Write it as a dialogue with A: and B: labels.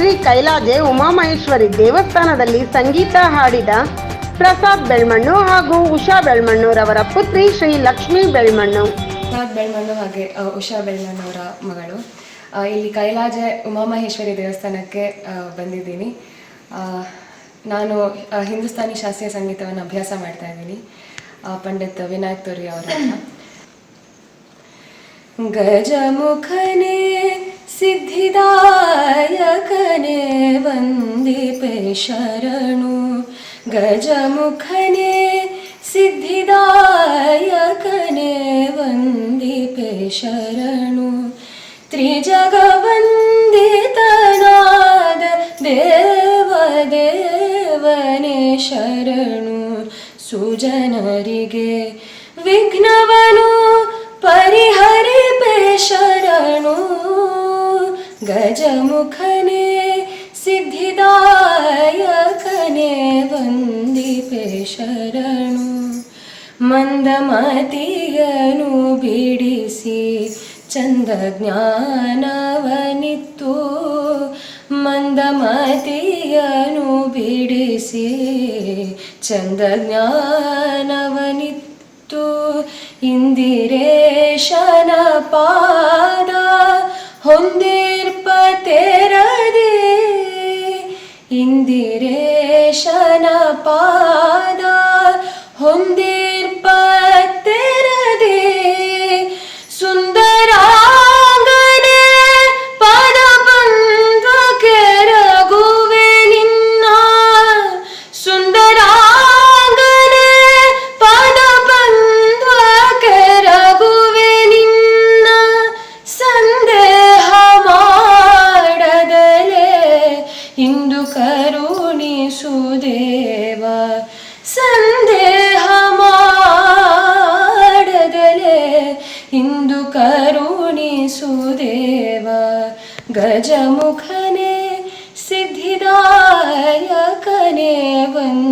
A: ಶ್ರೀ ಕೈಲಾಜೆ ಉಮಾಮಹೇಶ್ವರಿ ದೇವಸ್ಥಾನದಲ್ಲಿ ಸಂಗೀತ ಹಾಡಿದ ಪ್ರಸಾದ್ ಬೆಳ್ಮಣ್ಣು ಹಾಗೂ ಉಷಾ ಬೆಳ್ಮಣ್ಣುರವರ ಪುತ್ರಿ ಶ್ರೀ ಲಕ್ಷ್ಮೀ ಬೆಳ್ಮಣ್ಣು.
B: ಪ್ರಸಾದ್ ಬೆಳ್ಮಣ್ಣು ಹಾಗೆ ಉಷಾ ಬೆಳ್ಮಣ್ಣವರ ಮಗಳು. ಇಲ್ಲಿ ಕೈಲಾಜೆ ಉಮಾಮಹೇಶ್ವರಿ ದೇವಸ್ಥಾನಕ್ಕೆ ಬಂದಿದ್ದೀನಿ. ನಾನು ಹಿಂದೂಸ್ತಾನಿ ಶಾಸ್ತ್ರೀಯ ಸಂಗೀತವನ್ನು ಅಭ್ಯಾಸ ಮಾಡ್ತಾ ಇದ್ದೀನಿ. ಪಂಡಿತ್ ವಿನಾಯಕ್ ತೋರಿ ಅವರ ಗಜಮುಖನೇ सिद्धिदायकने वन्दिपे शरणु गजमुखने सिद्धिदायकने वन्दिपे शरणु त्रिजगवन्दितनाद देवदेवने शरणु। सुजनरिगे विघ्नवनु परिहरिपे शरणु। ಸಿದ್ಧಿದಾಯಕನೇ ವಂದಿಪೆ ಶರಣು. ಮಂದಮತಿಯನು ಬಿಡಿಸಿ ಚಂದ ಜ್ಞಾನವನಿತ್ತು ಮಂದಮತಿಯನು ಬಿಡಿಸಿ ಚಂದ ಜ್ಞಾನವನಿತ್ತು ಇಂದಿರೇಶನ ಪಾದ इन्दिरेष ಕರುಣಿಸುದೇವ ಸಂದೇಹ ಮಾಡದಲೆ ಇಂದು ಕರುಣಿಸುದೇವ ಗಜಮುಖನೇ ಸಿದ್ಧಿದಾಯಕನೇ ಬಂದ